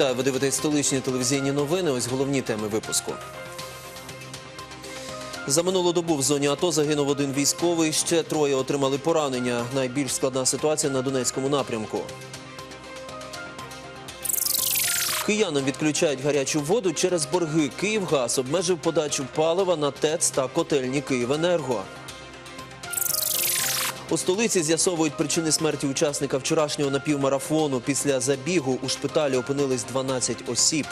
Вітаю, ви дивитесь столичні телевізійні новини. Ось головні теми випуску. За минулу добу в зоні АТО загинув один військовий. Ще троє отримали поранення. Найбільш складна ситуація на Донецькому напрямку. Киянам відключають гарячу воду через борги. Київгаз обмежив подачу палива на ТЕЦ та котельні Київенерго. У столиці з'ясовують причини смерті учасника вчорашнього напівмарафону. Після забігу у шпиталі опинились 12 осіб.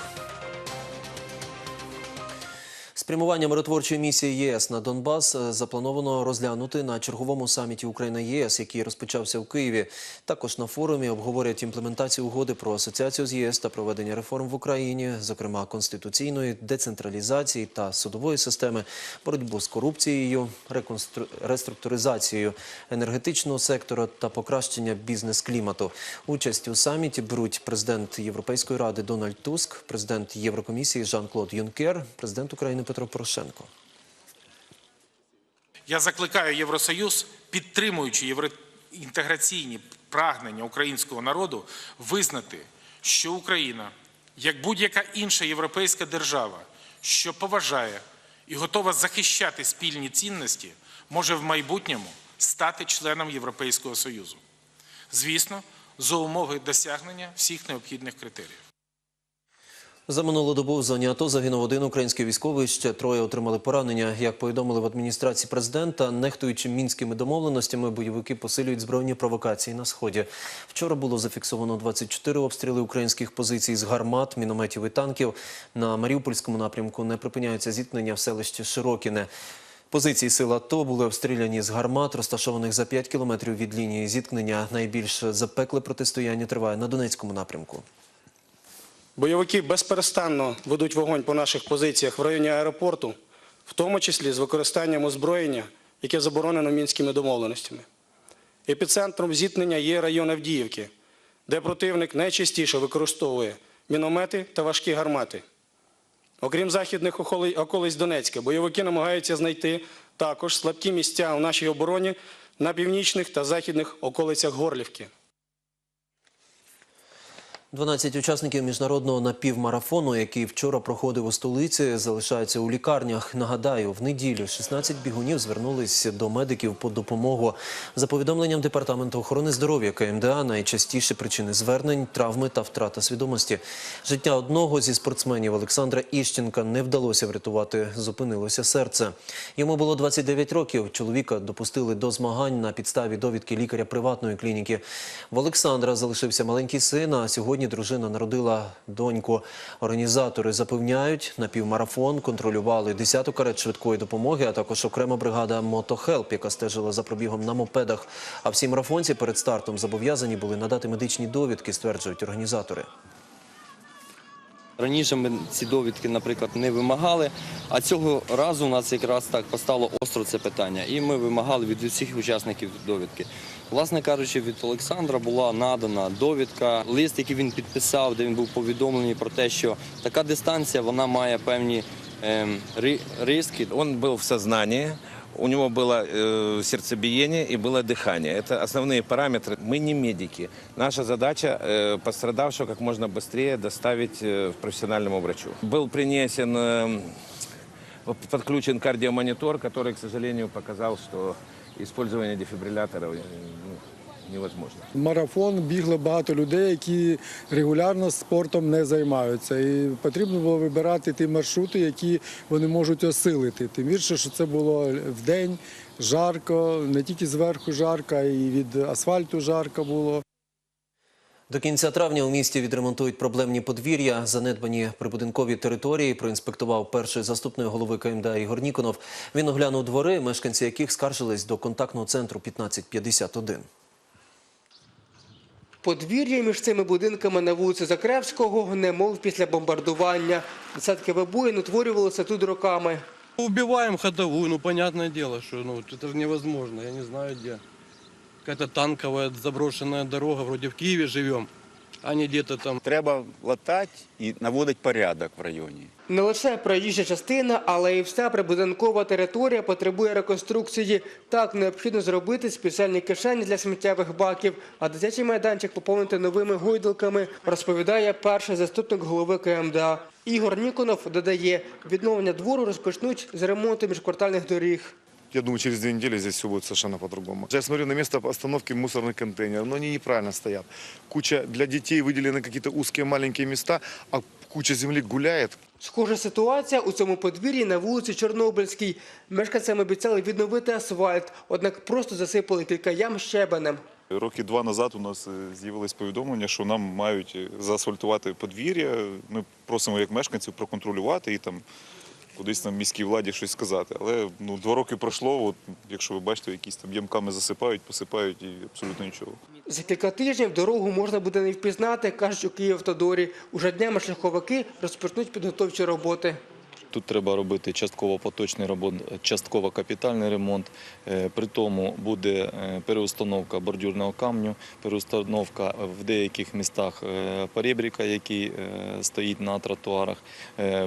Спрямування миротворчої місії ЄС на Донбас е, заплановано розглянути на черговому саміті Україна ЄС, який розпочався в Києві. Також на форумі обговорять імплементацію угоди про асоціацію з ЄС та проведення реформ в Україні, зокрема конституційної децентралізації та судової системи, боротьбу з корупцією, реконстру... реструктуризацією енергетичного сектору та покращення бізнес-клімату. Участь у саміті беруть президент Європейської ради Дональд Туск, президент Єврокомісії Жан-Клод Юнкер, президент України Петро Порошенко. Я закликаю Євросоюз, підтримуючи євроінтеграційні прагнення українського народу, визнати, що Україна, як будь-яка інша європейська держава, що поважає і готова захищати спільні цінності, може в майбутньому стати членом Європейського Союзу. Звісно, за умови досягнення всіх необхідних критеріїв. За минулу добу в зоні АТО загинув один український військовий. Ще троє отримали поранення. Як повідомили в адміністрації президента, нехтуючи мінськими домовленостями, бойовики посилюють збройні провокації на сході. Вчора було зафіксовано 24 обстріли українських позицій з гармат, мінометів і танків. На Маріупольському напрямку не припиняються зіткнення в селищі Широкіне. Позиції сил АТО були обстріляні з гармат, розташованих за 5 кілометрів від лінії зіткнення. Найбільш запекле протистояння триває на Донецькому напрямку. Бойовики безперестанно ведуть вогонь по наших позиціях в районі аеропорту, в тому числі з використанням озброєння, яке заборонено мінськими домовленостями. Епіцентром зіткнення є район Авдіївки, де противник найчастіше використовує міномети та важкі гармати. Окрім західних околиць Донецька, бойовики намагаються знайти також слабкі місця у нашій обороні на північних та західних околицях Горлівки. 12 учасників міжнародного напівмарафону, який вчора проходив у столиці, залишаються у лікарнях. Нагадаю, в неділю 16 бігунів звернулись до медиків по допомогу. За повідомленням департаменту охорони здоров'я КМДА, найчастіші причини звернень, травми та втрата свідомості. Життя одного зі спортсменів Олександра Іщенка не вдалося врятувати. Зупинилося серце. Йому було 29 років. Чоловіка допустили до змагань на підставі довідки лікаря приватної клініки. В Олександра залишився маленький син. А сьогодні дружина народила доньку. Організатори запевняють, напівмарафон контролювали 10-ту карет швидкої допомоги, а також окрема бригада «Мотохелп», яка стежила за пробігом на мопедах. А всі марафонці перед стартом зобов'язані були надати медичні довідки, стверджують організатори. Раніше ми ці довідки, наприклад, не вимагали, а цього разу у нас якраз так постало остро це питання, і ми вимагали від усіх учасників довідки. Власне кажучи, від Олександра була надана довідка, лист, який він підписав, де він був повідомлений про те, що така дистанція вона має певні ем, ри- риски. Он был в сознании, у него было э, сердцебиение и было дыхание. Это основные параметры. Мы не медики. Наша задача э, пострадавшего как можно быстрее доставить э, к профессиональному врачу. Был принесен, э, подключен кардиомонитор, который, к сожалению, показал, что использование дефибрилляторов э, ну, невозможно. Марафон бігли багато людей, які регулярно спортом не займаються. І потрібно було вибирати ті маршрути, які вони можуть осилити. Тим більше, що це було в день жарко, не тільки зверху жарко, а й від асфальту жарко було. До кінця травня у місті відремонтують проблемні подвір'я, занедбані прибудинкові території. Проінспектував перший заступник голови КМДА Ігор Ніконов. Він оглянув двори, мешканці яких скаржились до контактного центру 1551. Подвір'я між цими будинками на вулиці Закревського, немов після бомбардування. Десятки вибоїн утворювалися тут роками. Убиваємо ходову, ну понятне дело, що ну, це ж невозможно, я не знаю де. Какая-то танковая заброшенная дорога, вроді в Києві живем. А не где-то там Треба латати і наводити порядок в районі. Не лише проїжджа частина, але й вся прибудинкова територія потребує реконструкції. Так необхідно зробити спеціальні кишені для сміттєвих баків, а дитячий майданчик поповнити новими гойдалками, розповідає перший заступник голови КМДА. Ігор Ніконов додає, відновлення двору розпочнуть з ремонту міжквартальних доріг. Я думаю, через две недели здесь все будет совершенно по-другому. Я смотрю на место остановки мусорных контейнеров, но они неправильно стоят. Куча для детей выделены какие-то узкие маленькие места, а куча земли гуляет. Схожа ситуація у цьому подвір'ї на вулиці Чорнобильській. Мешканцям обіцяли відновити асфальт, однак просто засипали кілька ям щебенем. Роки два назад у нас е, з'явилось повідомлення, що нам мають е, заасфальтувати подвір'я. Ми просимо як мешканців проконтролювати і там кудись там міській владі щось сказати. Але ну два роки пройшло. От якщо ви бачите, якісь там ямками засипають, посипають і абсолютно нічого. За кілька тижнів дорогу можна буде не впізнати, кажуть у Київтодорі. Уже днями шляховики розпочнуть підготовчі роботи. Тут треба робити частково поточний ремонт, частково капітальний ремонт. Е, При тому буде е, переустановка бордюрного камню, переустановка в деяких містах е, поребрика, який стоїть на тротуарах.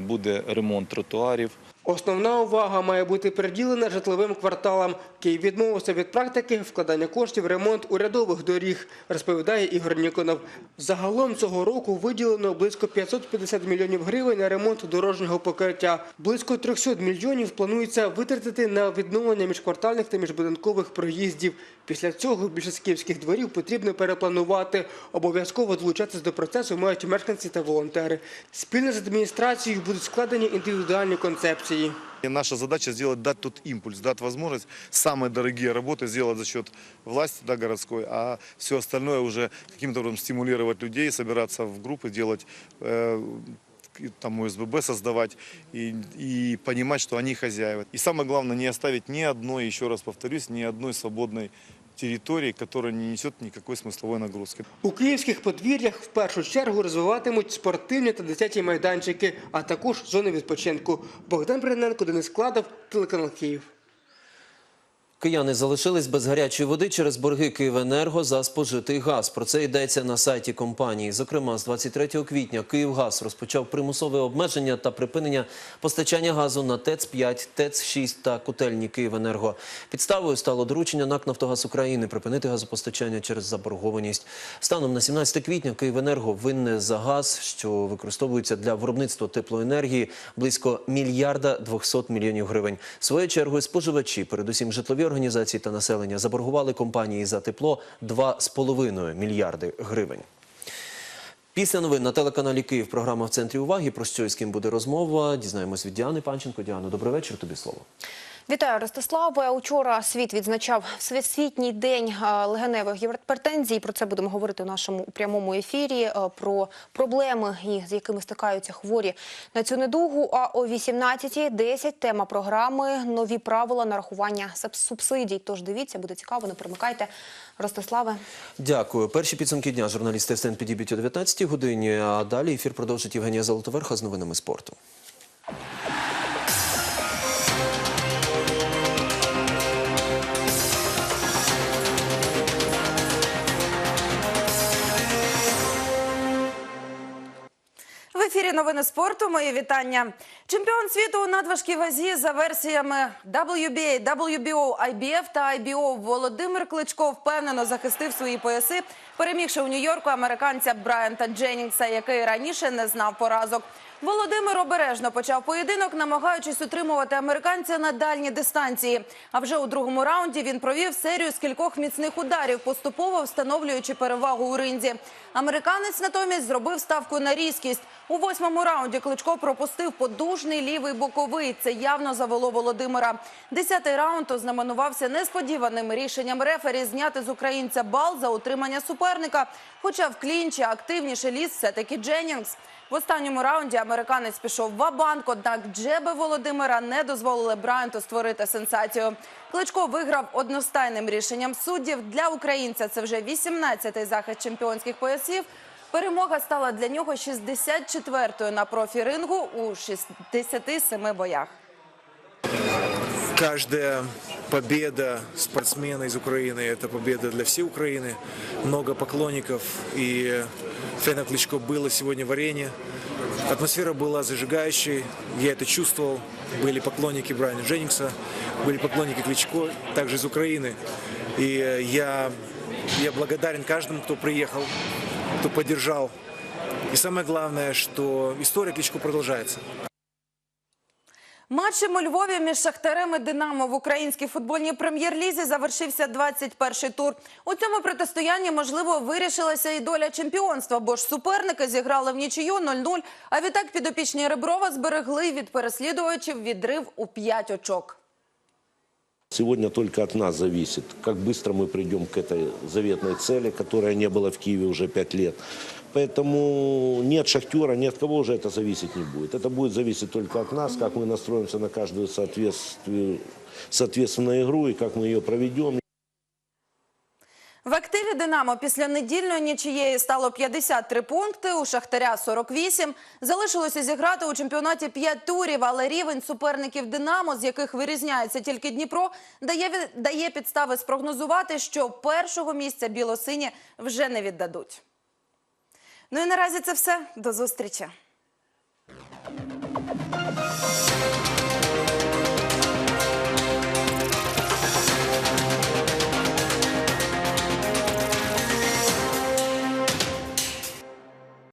Буде ремонт тротуарів. Основна увага має бути приділена житловим кварталам. Київ відмовився від практики вкладання коштів ремонт урядових доріг, розповідає Ігор Ніконов. Загалом цього року виділено близько 550 мільйонів гривень на ремонт дорожнього покриття. Близько 300 мільйонів планується витратити на відновлення міжквартальних та міжбудинкових проїздів. Після цього більшість київських дворів потрібно перепланувати. Обов'язково долучатися до процесу мають мешканці та волонтери. Спільно з адміністрацією будуть складені індивідуальні концепції. И наша задача сделать, дать тот импульс, дать возможность самые дорогие работы сделать за счет власти да, городской, а все остальное уже каким-то образом стимулировать людей, собираться в группы, делать э, там ОСББ создавать и, и понимать, что они хозяева. И самое главное, не оставить ни одной, еще раз повторюсь, ни одной свободной территории, яка не несе ніякої смислової нагрузки. У київських подвір'ях в першу чергу розвиватимуть спортивні та дитячі майданчики, а також зони відпочинку. Богдан Бриненко, Денис Кладов, телеканал Київ. Кияни залишились без гарячої води через борги «Київенерго» за спожитий газ. Про це йдеться на сайті компанії. Зокрема, з 23 квітня «Київгаз» розпочав примусове обмеження та припинення постачання газу на ТЕЦ-5, ТЕЦ-6 та котельні «Київенерго». Підставою стало доручення НАК «Нафтогаз України» припинити газопостачання через заборгованість. Станом на 17 квітня «Київенерго» винне за газ, що використовується для виробництва теплоенергії, близько мільярда 200 мільйонів гривень. Своєю чергою споживачі, передусім житлові організації та населення, заборгували компанії за тепло 2,5 мільярди гривень. Після новин на телеканалі Київ програма в центрі уваги. Про що і з ким буде розмова? Дізнаємось від Діани Панченко. Діано, добрий вечір. Тобі слово. Вітаю, Ростиславе. Учора світ відзначав Всесвітній день е, легеневих гіпертензій. Про це будемо говорити у нашому прямому ефірі. е, Про проблеми, і з якими стикаються хворі на цю недугу. А о 18.10 тема програми нові правила нарахування субсидій. Тож дивіться, буде цікаво. Не примикайте. Ростиславе. Дякую. Перші підсумки дня журналісти СТН підіб'ють о 19 годині. А далі ефір продовжить Євгенія Золотоверха з новинами спорту. Новини спорту. Мої вітання. Чемпіон світу у надважкій вазі за версіями WBA, WBO, IBF та IBO Володимир Кличко впевнено захистив свої пояси, перемігши у Нью-Йорку американця Брайанта Дженнінгса, який раніше не знав поразок. Володимир обережно почав поєдинок, намагаючись утримувати американця на дальній дистанції. А вже у другому раунді він провів серію з кількох міцних ударів, поступово встановлюючи перевагу у ринзі. Американець натомість зробив ставку на різкість. У восьмому раунді Кличко пропустив подужний лівий боковий. Це явно завело Володимира. Десятий раунд ознаменувався несподіваним рішенням рефері зняти з українця бал за утримання суперника. Хоча в клінчі активніше ліз все-таки Дженнінгс. В останньому раунді американець пішов ва-банк, однак джеби Володимира не дозволили Брайанту створити сенсацію. Кличко виграв одностайним рішенням суддів. Для українця це вже 18-й захист чемпіонських поясів. Перемога стала для нього 64-ю на профі-рингу у 67 боях. Каждая победа спортсмена из Украины – это победа для всей Украины. Много поклонников и Фена Кличко было сегодня в арене. Атмосфера была зажигающей, я это чувствовал. Были поклонники Брайана Дженнингса, были поклонники Кличко, также из Украины. И э, я, я благодарен каждому, кто приехал, кто поддержал. И самое главное, что история Кличко продолжается. Матчем у Львові між Шахтарем і Динамо в українській футбольній прем'єр-лізі завершився 21-й тур. У цьому протистоянні, можливо, вирішилася і доля чемпіонства, бо ж суперники зіграли в нічию 0-0, а відтак підопічні Реброва зберегли від переслідувачів відрив у 5 очок. Сегодня только от нас зависит, как быстро мы придем к этой заветной цели, которая не была в Киеве уже пять лет. Поэтому ни от «Шахтера», ни от кого уже это зависеть не будет. Это будет зависеть только от нас, как мы настроимся на каждую соответствию- соответственную игру и как мы ее проведем. Динамо після недільної нічиєї стало 53 пункти. У Шахтаря 48. Залишилося зіграти у чемпіонаті 5 турів, але рівень суперників Динамо, з яких вирізняється тільки Дніпро, дає дає підстави спрогнозувати, що першого місця білосині вже не віддадуть. Ну і наразі це все до зустрічі.